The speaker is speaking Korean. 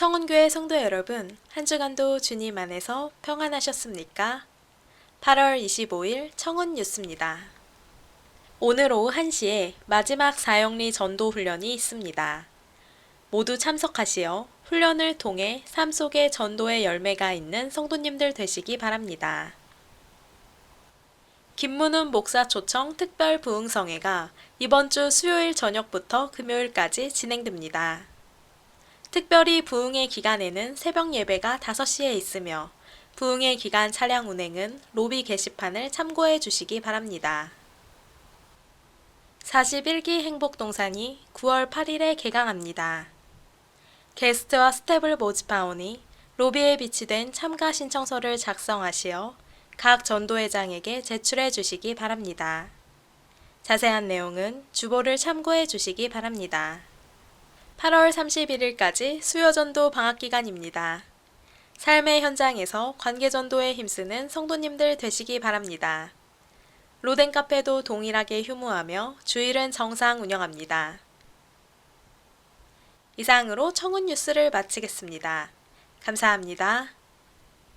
청운교회 성도 여러분, 한 주간도 주님 안에서 평안하셨습니까? 8월 25일 청운 뉴스입니다. 오늘 오후 1시에 마지막 사형리 전도 훈련이 있습니다. 모두 참석하시어 훈련을 통해 삶 속에 전도의 열매가 있는 성도님들 되시기 바랍니다. 김문훈 목사 초청 특별 부흥성회가 이번 주 수요일 저녁부터 금요일까지 진행됩니다. 특별히 부흥의 기간에는 새벽 예배가 5시에 있으며 부흥의 기간 차량 운행은 로비 게시판을 참고해 주시기 바랍니다. 41기 행복동산이 9월 8일에 개강합니다. 게스트와 스텝을 모집하오니 로비에 비치된 참가 신청서를 작성하시어 각 전도회장에게 제출해 주시기 바랍니다. 자세한 내용은 주보를 참고해 주시기 바랍니다. 8월 31일까지 수요전도 방학기간입니다. 삶의 현장에서 관계전도에 힘쓰는 성도님들 되시기 바랍니다. 로덴 카페도 동일하게 휴무하며 주일은 정상 운영합니다. 이상으로 청운 뉴스를 마치겠습니다. 감사합니다.